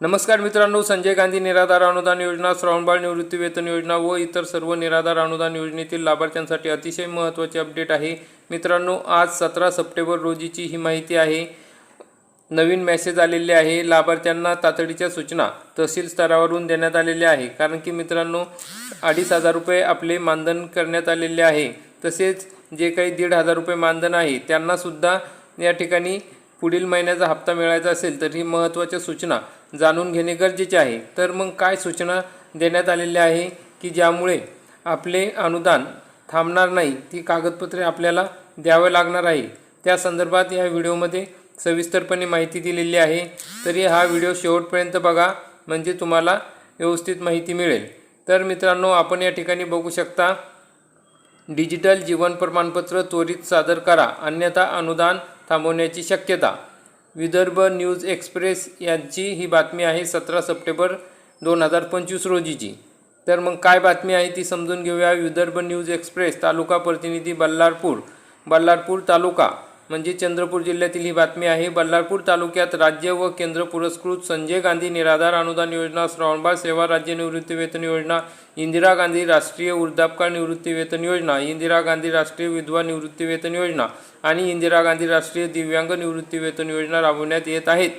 नमस्कार मित्रांनो संजय गांधी निराधार अनुदान योजना श्रावणबाळ निवृत्ती वेतन योजना व इतर सर्व निराधार अनुदान योजनेतील लाभार्थ्यांसाठी अतिशय महत्त्वाचे अपडेट आहे. मित्रांनो आज सतरा सप्टेंबर रोजीची ही माहिती आहे. नवीन मेसेज आलेले आहे. लाभार्थ्यांना तातडीच्या सूचना तहसील स्तरावरून देण्यात आलेल्या आहे. कारण की मित्रांनो अडीच हजार रुपये आपले मानधन करण्यात आलेले आहे. तसेच जे काही दीड हजार रुपये मानधन आहे त्यांनासुद्धा या ठिकाणी पुढील महिन्याचा हप्ता मिळायचा असेल तर ही महत्त्वाच्या सूचना जाणून घेणे गरजेचे आहे. तर मग काय सूचना देण्यात आलेल्या आहे की ज्यामुळे आपले अनुदान थांबणार नाही ती कागदपत्रे आपल्याला द्यावं लागणार आहे? त्या संदर्भात या व्हिडिओमध्ये सविस्तरपणे माहिती दिलेली आहे. तरी हा व्हिडिओ शेवटपर्यंत बघा म्हणजे तुम्हाला व्यवस्थित माहिती मिळेल. तर मित्रांनो आपण या ठिकाणी बघू शकता डिजिटल जीवन प्रमाणपत्र त्वरित सादर करा अन्यथा अनुदान थांबवण्याची शक्यता. विदर्भ न्यूज एक्सप्रेस यांची ही बातमी आहे सतरा सप्टेंबर दोन हजार पंचवीस रोजीची. तर मग काय बातमी आहे ती समजून घेऊया. विदर्भ न्यूज एक्सप्रेस तालुका प्रतिनिधी बल्लारपूर. बल्लारपूर तालुका. म्हणजे चंद्रपूर जिल्ह्यातील ही बातमी आहे. बल्लारपूर तालुक्यात राज्य व केंद्र पुरस्कृत संजय गांधी निराधार अनुदान योजना श्रावणबाळ सेवा राज्य निवृत्ती वेतन योजना इंदिरा गांधी राष्ट्रीय वृद्धापकाळ निवृत्ती वेतन योजना इंदिरा गांधी राष्ट्रीय विधवा निवृत्ती वेतन योजना आणि इंदिरा गांधी राष्ट्रीय दिव्यांग निवृत्ती वेतन योजना राबवण्यात येत आहेत.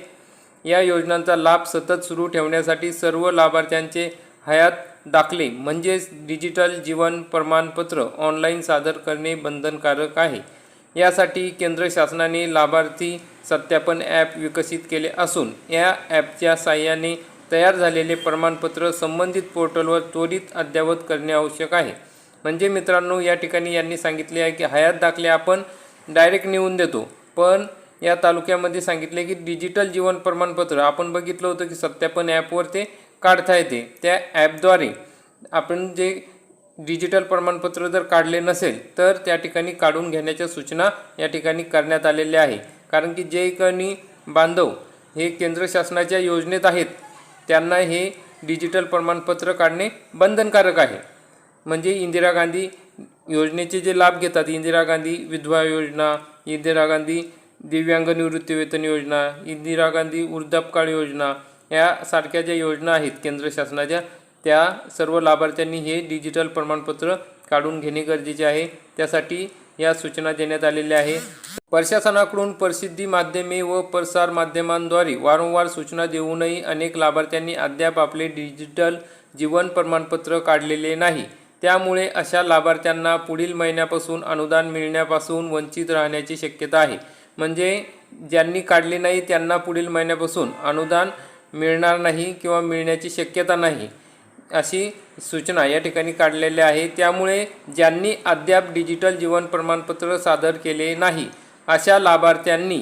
या योजनांचा लाभ सतत सुरू ठेवण्यासाठी सर्व लाभार्थ्यांचे हयात दाखले. म्हणजेच डिजिटल जीवन प्रमाणपत्र ऑनलाईन सादर करणे बंधनकारक आहे. यासाठी केंद्र शासनाने लाभार्थी सत्यापन ॲप विकसित केले असून या ॲपच्या साह्याने तयार झालेले प्रमाणपत्र संबंधित पोर्टलवर त्वरित अद्ययावत करणे आवश्यक आहे. म्हणजे मित्रांनो या ठिकाणी यांनी सांगितले आहे की हयात दाखले आपण डायरेक्ट नेऊन देतो. पण या तालुक्यामध्ये सांगितले की डिजिटल जीवन प्रमाणपत्र आपण बघितलं होतं की सत्यापन ॲपवर ते काढता येते. त्या ॲपद्वारे आपण जे डिजिटल प्रमाणपत्र जर काढले नसेल तर त्या ठिकाणी काढून घेण्याच्या सूचना या ठिकाणी करण्यात आलेल्या आहे कारण की जे कणी बांधव हे केंद्र शासनाच्या योजनेत आहेत त्यांना हे डिजिटल प्रमाणपत्र काढणे बंधनकारक आहे. म्हणजे इंदिरा गांधी योजनेचे जे लाभ घेतात इंदिरा गांधी विधवा योजना इंदिरा गांधी दिव्यांग निवृत्ती वेतन योजना इंदिरा गांधी वृद्धापकाळ योजना यासारख्या ज्या योजना आहेत केंद्र शासनाच्या त्या सर्व लाभार्थ्यांनी हे डिजिटल प्रमाणपत्र काढून घेणे गरजेचे आहे. त्यासाठी या सूचना देण्यात आलेल्या आहे. प्रशासनाकडून प्रसिद्धी माध्यमे व प्रसार माध्यमांद्वारे वारंवार सूचना देऊनही अनेक लाभार्थ्यांनी अद्याप आपले डिजिटल जीवन प्रमाणपत्र काढलेले नाही. त्यामुळे अशा लाभार्थ्यांना पुढील महिन्यापासून अनुदान मिळण्यापासून वंचित राहण्याची शक्यता आहे. म्हणजे ज्यांनी काढले नाही त्यांना पुढील महिन्यापासून अनुदान मिळणार नाही किंवा मिळण्याची शक्यता नाही. अशी सूचना या ठिकाणी काढलेल्या आहे. त्यामुळे ज्यांनी अद्याप डिजिटल जीवन प्रमाणपत्र सादर केले नाही अशा लाभार्थ्यांनी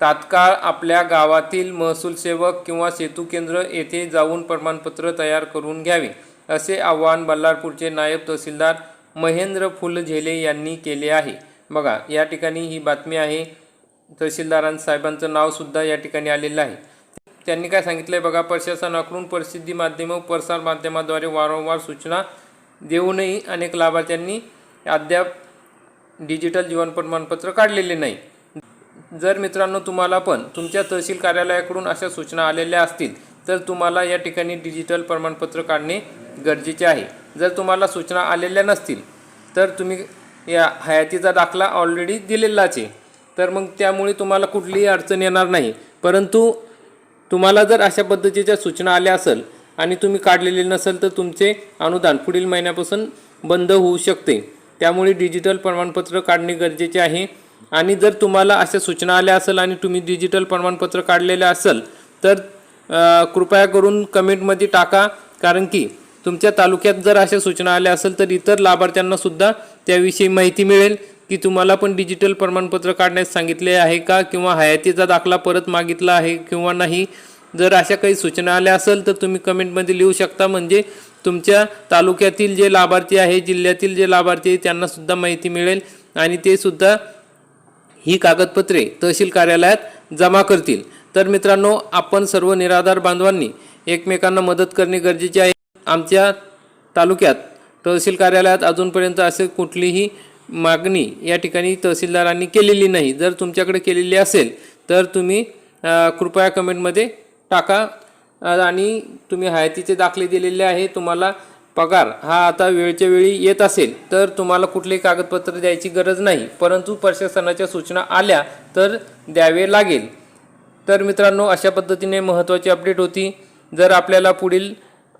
तात्काळ आपल्या गावातील महसूल सेवक किंवा सेतू केंद्र येथे जाऊन प्रमाणपत्र तयार करून घ्यावे असे आवाहन बल्लारपूरचे नायब तहसीलदार महेंद्र फुलझेले यांनी केले आहे. बघा या ठिकाणी ही बातमी आहे. तहसीलदारां साहेबांचं नावसुद्धा या ठिकाणी आलेलं आहे. त्यांनी काय सांगितलं आहे बघा प्रशासनाकडून प्रसिद्धी माध्यम प्रसार माध्यमाद्वारे वारंवार सूचना देऊनही अनेक लाभार्थ्यांनी अद्याप डिजिटल जीवन प्रमाणपत्र काढलेले नाही. जर मित्रांनो तुम्हाला पण तुमच्या तहसील कार्यालयाकडून अशा सूचना आलेल्या असतील तर तुम्हाला या ठिकाणी डिजिटल प्रमाणपत्र काढणे गरजेचे आहे. जर तुम्हाला सूचना आलेल्या नसतील तर तुम्ही या हयातीचा दाखला ऑलरेडी दिलेलाच आहे. तर मग त्यामुळे तुम्हाला कुठलीही अडचण येणार नाही. परंतु तुम्हाला जर अशा पद्धतीच्या सूचना आल्या असेल आणि तुम्ही काढलेले नसेल तर तुमचे अनुदान पुढील महिन्यापासून बंद होऊ शकते. त्यामुळे डिजिटल प्रमाणपत्र काढणे गरजेचे आहे. आणि जर तुम्हाला अशा सूचना आल्या असेल आणि तुम्ही डिजिटल प्रमाणपत्र काढलेले असेल तर कृपया करून कमेंटमध्ये टाका. कारण की तुमच्या तालुक्यात जर अशा सूचना आल्या असेल तर इतर लाभार्थ्यांनासुद्धा त्याविषयी माहिती मिळेल. की तुम्हाला पण डिजिटल प्रमाणपत्र काढण्यास सांगितले आहे का? किंवा हयातीचा दाखला परत मागितला आहे किंवा नाही? जर अशा काही सूचना आल्या असेल तर तुम्ही कमेंटमध्ये लिहू शकता. म्हणजे तुमच्या तालुक्यातील जे लाभार्थी आहे जिल्ह्यातील जे लाभार्थी आहे त्यांनासुद्धा माहिती मिळेल आणि ते सुद्धा ही कागदपत्रे तहसील कार्यालयात जमा करतील. तर मित्रांनो आपण सर्व निराधार बांधवांनी एकमेकांना मदत करणे गरजेचे आहे. आमच्या तालुक्यात तहसील कार्यालयात अजूनपर्यंत असे कुठलीही मागणी या ठिकाणी तहसीलदारांनी केलेली नाही. जर तुमच्याकडे केलेली असेल तर तुम्ही कृपया कमेंटमध्ये टाका. आणि तुम्ही हयातीचे दाखले दिलेले आहे तुम्हाला पगार. हा आता वेळच्या वेळी येत असेल तर तुम्हाला कुठलेही कागदपत्र द्यायची गरज नाही. परंतु प्रशासनाच्या सूचना आल्या तर द्यावे लागेल. तर मित्रांनो अशा पद्धतीने महत्त्वाची अपडेट होती. जर आपल्याला पुढील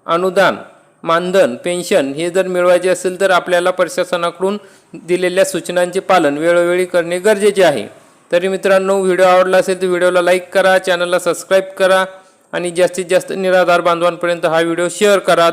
अनुदान मानधन पेन्शन हे जर मिळवायचे असेल तर आपल्याला प्रशासनाकडून दिलेल्या सूचनांचे पालन वेळोवेळी करणे गरजेचे आहे. तरी मित्रांनो व्हिडिओ आवडला असेल तर व्हिडिओला लाईक करा चॅनलला सबस्क्राईब करा आणि जास्तीत जास्त निराधार बांधवांपर्यंत हा व्हिडिओ शेअर करा.